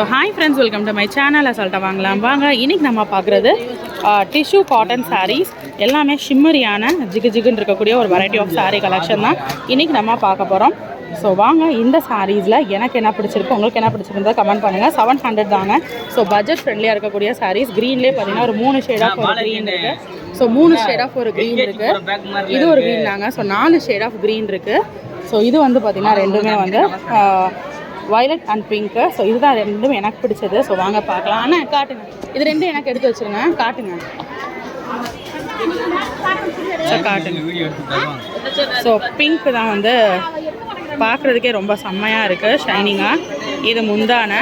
So hi friends welcome to my channel அசால்ட்டாக வாங்கலாம். வாங்க இன்னைக்கு நம்ம பார்க்குறது டிஷ்யூ காட்டன் சாரீஸ் எல்லாமே ஷிம்மரியான ஜிகு ஜிகுன்னு இருக்கக்கூடிய ஒரு வெரைட்டி ஆஃப் சாரீ கலெக்ஷன் தான் இன்னைக்கு நம்ம பார்க்க போகிறோம் ஸோ வாங்க இந்த சாரீஸில் எனக்கு என்ன பிடிச்சிருக்கு உங்களுக்கு என்ன பிடிச்சிருந்தா கமெண்ட் பண்ணுங்கள் செவன் ஹண்ட்ரட் தாங்க. ஸோ பட்ஜெட் ஃப்ரெண்ட்லியாக இருக்கக்கூடிய சாரீஸ் க்ரீன்லேயே பார்த்தீங்கன்னா ஒரு மூணு ஷேட் ஆஃப் ஒரு க்ரீன் இருக்குது ஸோ மூணு ஷேட் ஆஃப் ஒரு க்ரீன் இருக்குது இது ஒரு க்ரீன் தாங்க. ஸோ நாலு ஷேட் ஆஃப் க்ரீன் இருக்குது ஸோ இது வந்து பார்த்திங்கன்னா ரெண்டுமே வந்து வயலட் அண்ட் பிங்க்கு ஸோ இதுதான் ரெண்டும் எனக்கு பிடிச்சது. ஸோ வாங்க பார்க்கலாம். ஆனால் காட்டுங்க. இது ரெண்டும் எனக்கு எடுத்து வச்சிருங்க. காட்டுங்க. ஸோ காட்டுங்க. ஸோ பிங்க் தான் வந்து பார்க்குறதுக்கே ரொம்ப செம்மையாக இருக்குது ஷைனிங்காக இது முந்தான.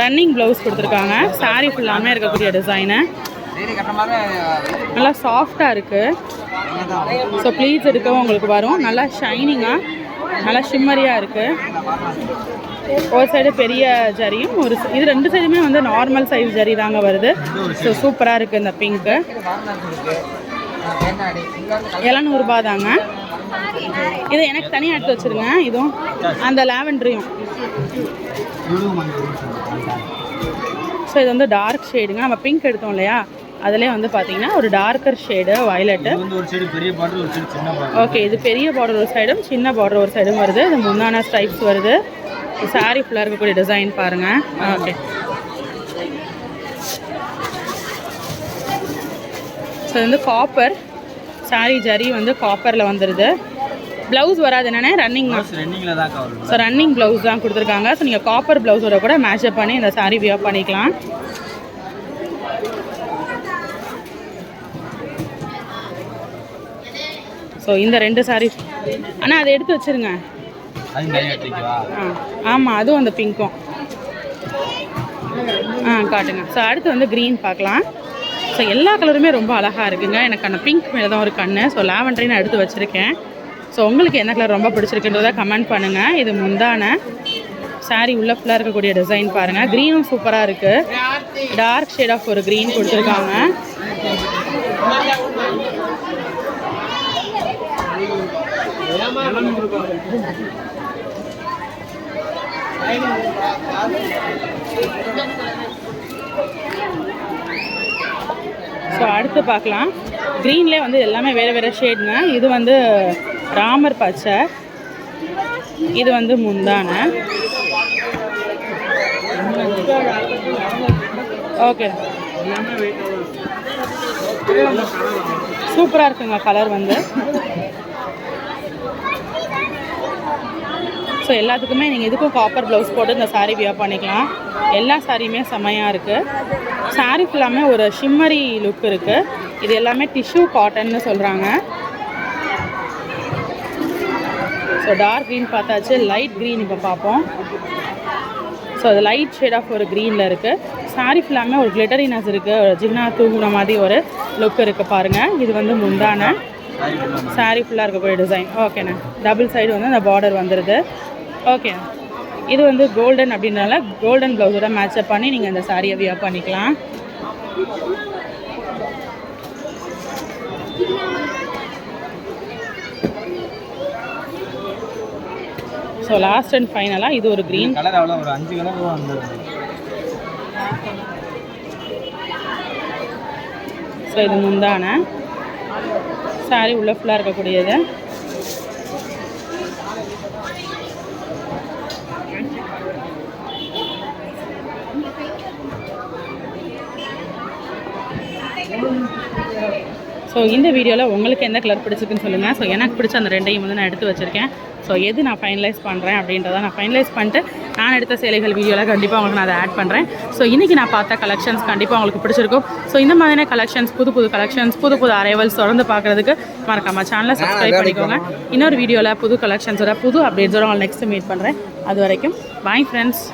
ரன்னிங் ப்ளவுஸ் கொடுத்துருக்காங்க. Saree ஃபுல்லாமே இருக்கக்கூடிய டிசைனு நல்லா சாஃப்டாக இருக்குது ஸோ ப்ளீஸ் எடுக்கவும் உங்களுக்கு வரும். நல்லா ஷைனிங்காக நல்லா ஷிம்மரியாக இருக்குது ஒரு சைடு பெரிய ஜரியும் ஒரு இது ரெண்டு சைடுமே வந்து நார்மல் சைஸ் ஜரி தாங்க வருது. ஸோ சூப்பராக இருக்குது இந்த பிங்க்கு எழுநூறுபா தாங்க. இது எனக்கு தனியாக எடுத்து வச்சுருங்க. இதுவும் அந்த லாவெண்ட்ரியும் ஸோ இது வந்து டார்க் ஷேடுங்க நம்ம பிங்க் எடுத்தோம் இல்லையா? அதிலே வந்து பார்த்தீங்கன்னா ஒரு டார்க்கர் ஷேடு வயலட்டு ஓகே இது பெரிய பார்டர் ஒரு சைடும் சின்ன பார்டர் ஒரு சைடும் வருது. இது முந்தான ஸ்ட்ரைப்ஸ் வருது. சாரி ஃபுல்லாக இருக்கக்கூடிய டிசைன் பாருங்கள் ஓகே ஸோ இது வந்து காப்பர் சாரி ஜரி வந்து காப்பரில் வந்துடுது ப்ளவுஸ் வராது என்னென்ன? ரன்னிங் ஸோ ரன்னிங் ப்ளவுஸ் தான் கொடுத்துருக்காங்க. ஸோ நீங்கள் காப்பர் ப்ளவுஸோட கூட மேட்சப் பண்ணி இந்த சாரி வியர் பண்ணிக்கலாம். ஸோ இந்த ரெண்டு சாரி ஆனால் அதை எடுத்து வச்சிருங்க. ஆ ஆமாம் அதுவும் அந்த பிங்க்கும். ஆ காட்டுங்க. ஸோ அடுத்து வந்து க்ரீன் பார்க்கலாம். ஸோ எல்லா கலருமே ரொம்ப அழகாக இருக்குங்க. எனக்கு அந்த பிங்க் மேலே தான் ஒரு கண்ணு. ஸோ லாவெண்டரை நான் எடுத்து வச்சுருக்கேன். ஸோ உங்களுக்கு எந்த கலர் ரொம்ப பிடிச்சிருக்குன்றதை கமெண்ட் பண்ணுங்கள் இது முந்தான. Saree உள்ள ஃபுல்லாக இருக்கக்கூடிய டிசைன் பாருங்கள் க்ரீனும் சூப்பராக இருக்குது டார்க் ஷேட் ஆஃப் ஒரு க்ரீன் கொடுத்துருக்காங்க. ஸோ அடுத்து பார்க்கலாம். க்ரீன்லேயே வந்து எல்லாமே வேறு வேறு ஷேடுங்க இது வந்து ராமர் பச்சை. இது வந்து முந்தான. ஓகே சூப்பராக இருக்குங்க கலர் வந்து. ஸோ எல்லாத்துக்குமே நீங்கள் இதுக்கும் காப்பர் ப்ளவுஸ் போட்டு இந்த சாரீ வியர் பண்ணிக்கலாம். எல்லா சாரியுமே செம்மையாக இருக்குது சாரீ ஃபுல்லாமே ஒரு ஷிம்மரி லுக் இருக்குது இது எல்லாமே டிஷ்யூ காட்டன்னு சொல்கிறாங்க ஸோ டார்க் க்ரீன் பார்த்தாச்சு. லைட் க்ரீன் இப்போ பார்ப்போம். ஸோ அது லைட் ஷேட் ஆஃப் ஒரு க்ரீனில் இருக்குது saree ஃபுல்லாமே ஒரு கிளிட்டரினஸ் இருக்குது ஒரு ஜின்னா தூங்குன மாதிரி ஒரு லுக் இருக்குது பாருங்கள் இது வந்து முந்தான. சாரீ ஃபுல்லாக இருக்கக்கூடிய டிசைன் ஓகேண்ணா டபுள் சைடு வந்து அந்த பார்டர் வந்துடுது ஓகே இது வந்து கோல்டன் அப்படின்றனால கோல்டன் ப்ளவுஸோட மேட்சப் பண்ணி நீங்கள் இந்த சாரியை வியர் பண்ணிக்கலாம். ஸோ லாஸ்ட் அண்ட் ஃபைனலாக இது ஒரு க்ரீன் கலர் அவ்வளோ ஒரு அஞ்சு கலர் ஸோ இது. முந்தான. சாரி உள்ள ஃபுல்லாக இருக்கக்கூடியது. ஸோ இந்த வீடியோவில் உங்களுக்கு எந்த கலர் பிடிச்சிருக்குன்னு சொல்லுங்கள் ஸோ எனக்கு பிடிச்ச அந்த ரெண்டையும் வந்து நான் எடுத்து வச்சுருக்கேன். ஸோ எது நான் ஃபைனலைஸ் பண்ணுறேன் அப்படின்றத நான் ஃபைனலைஸ் பண்ணிட்டு நான் எடுத்த சேலைகள் வீடியோவில் கண்டிப்பாக உங்களுக்கு நான் அதை ஆட் பண்ணுறேன் ஸோ இன்றைக்கி நான் பார்த்த கலெக்ஷன்ஸ் கண்டிப்பாக உங்களுக்கு பிடிச்சிருக்கும். ஸோ இந்த மாதிரியான கலெக்ஷன்ஸ் புது புது கலெக்ஷன்ஸ் புது புது அரைவல்ஸ் தொடர்ந்து பார்க்குறதுக்கு மறக்காம சேனலை சப்ஸ்கிரைப் பண்ணிக்கோங்க. இன்னொரு வீடியோவில் புது கலெக்ஷன்ஸோட புது அப்டேட்ஸோட உங்களை நெக்ஸ்ட் மீட் பண்ணுறேன் அது வரைக்கும் பாய் ஃப்ரெண்ட்ஸ்